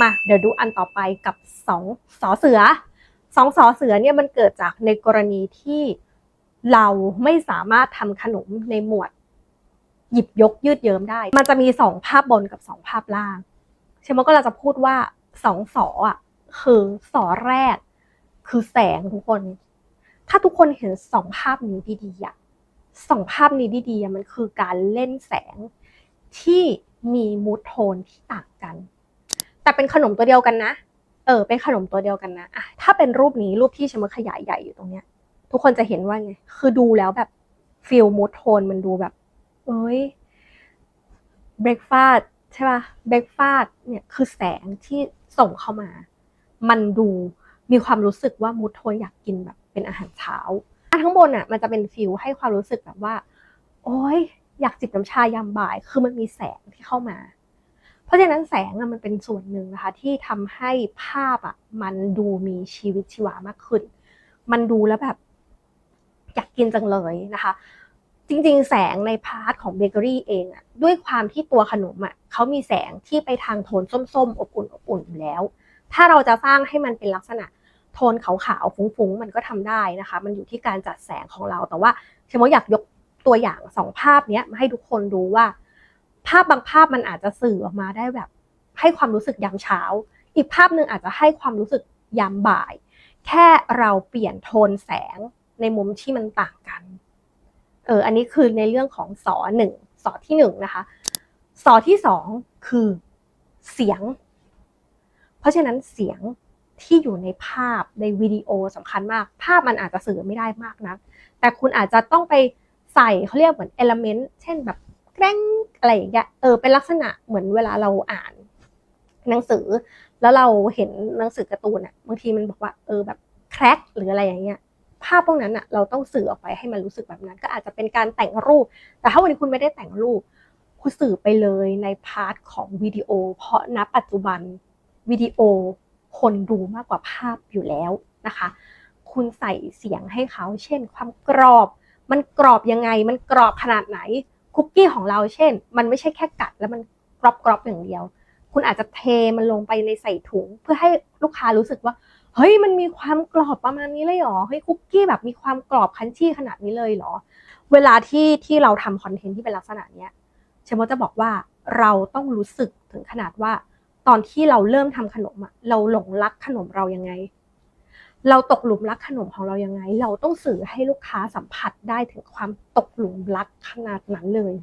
มาเดี๋ยวดูอันต่อไปกับสองสอเสือสองสอเสือเนี่ยมันเกิดจากในกรณีที่เราไม่สามารถทำขนมในหมวด หยิบยกยืดเยิ้มได้ มันจะมีสองภาพบนกับสองภาพล่างเชมก็เราจะพูดว่าสองสออะคือสอแรก คือแสงทุกคน ถ้าทุกคนเห็นสองภาพนี้ดีๆอะสองภาพนี้ดีๆมันคือการเล่นแสงที่มีมูดโทนที่ต่างกัน แต่เป็นขนมตัวเดียวกันนะ เออ เป็นขนมตัวเดียวกันนะอะถ้าเป็นรูปนี้รูปที่ฉันมขยายใหญ่อยู่ตรงเนี้ย ทุกคนจะเห็นว่าไง คือดูแล้วแบบฟิลมูดโทนมันดูแบบ เอ้ยเบรกฟาสใช่ป่ะเบรกฟาสเนี่ยคือแสงที่ส่งเข้ามา มันดูมีความรู้สึกว่ามูดโทนอยากกินแบบ เป็นอาหารเช้าอันข้งบนอะ มันจะเป็นฟิลให้ความรู้สึกแบบว่า โอ้ยอยากจิบน้ำชายามบ่าย คือมันมีแสงที่เข้ามา เพราะฉะนั้นแสงมันเป็นส่วนหนึ่งนะคะ ที่ทำให้ภาพอะมันดูมีชีวิตชีวามากขึ้น มันดูแล้วแบบอยากกินจังเลยนะคะ จริงๆ แสงในพาร์ทของเบเกอรี่เองอะด้วยความที่ตัวขนมอะเขามีแสงที่ไปทางโทนส้มๆ อบอุ่นอบอุ่นแล้ว ถ้าเราจะสร้างให้มันเป็นลักษณะโทนขาวๆฟุ้งๆ มันก็ทำได้นะคะ มันอยู่ที่การจัดแสงของเราแต่ว่าเชมอยากยกตัวอย่างสองภาพนี้มาให้ทุกคนดูว่า ภาพบางภาพมันอาจจะสื่อออกมาได้แบบ ให้ความรู้สึกยามเช้า อีกภาพหนึ่งอาจจะให้ความรู้สึกยามบ่าย แค่เราเปลี่ยนโทนแสงในมุมที่มันต่างกัน เออ อันนี้คือในเรื่องของสอหนึ่งสอที่หนึ่งนะคะ สอที่สองคือเสียง เพราะฉะนั้นเสียงที่อยู่ในภาพในวิดีโอสำคัญมาก ภาพมันอาจจะสื่อไม่ได้มากนัก แต่คุณอาจจะต้องไปใส่เขาเรียกเหมือนเอลเมนต์เช่นแบบ แกล้งอะไรอย่างเงี้ยเออเป็นลักษณะเหมือนเวลาเราอ่าน หนังสือ แล้วเราเห็นหนังสือการ์ตูนอะบางทีมันบอกว่าเออแบบแครกหรืออะไรอย่างเงี้ยภาพพวกนั้นอะเราต้องสื่อออกไปให้มันรู้สึกแบบนั้น ก็อาจจะเป็นการแต่งรูป แต่ถ้าวันนี้คุณไม่ได้แต่งรูป คุณสื่อไปเลยในพาร์ทของวิดีโอ เพราะณปัจจุบันวิดีโอคนดูมากกว่าภาพอยู่แล้วนะคะ คุณใส่เสียงให้เขา เช่น ความกรอบ มันกรอบยังไง มันกรอบขนาดไหน คุกกี้ของเราเช่น มันไม่ใช่แค่กัดแล้วมันกรอบกรอบๆอย่างเดียว คุณอาจจะเทมันลงไปในใส่ถุง เพื่อให้ลูกค้ารู้สึกว่าเฮ้ยมันมีความกรอบประมาณนี้เลยเหรอเฮ้ยคุกกี้แบบมีความกรอบคันชี่ขนาดนี้เลยเหรอ เวลาที่ที่เราทำคอนเทนต์ที่เป็นลักษณะเนี้ยเชมจะบอกว่าเราต้องรู้สึกถึงขนาดว่า ตอนที่เราเริ่มทำขนมอะเราหลงรักขนมเรายังไง เราตกหลุมรักขนมของเรายังไง เราต้องสื่อให้ลูกค้าสัมผัสได้ถึงความตกหลุมรักขนาดนั้นเลย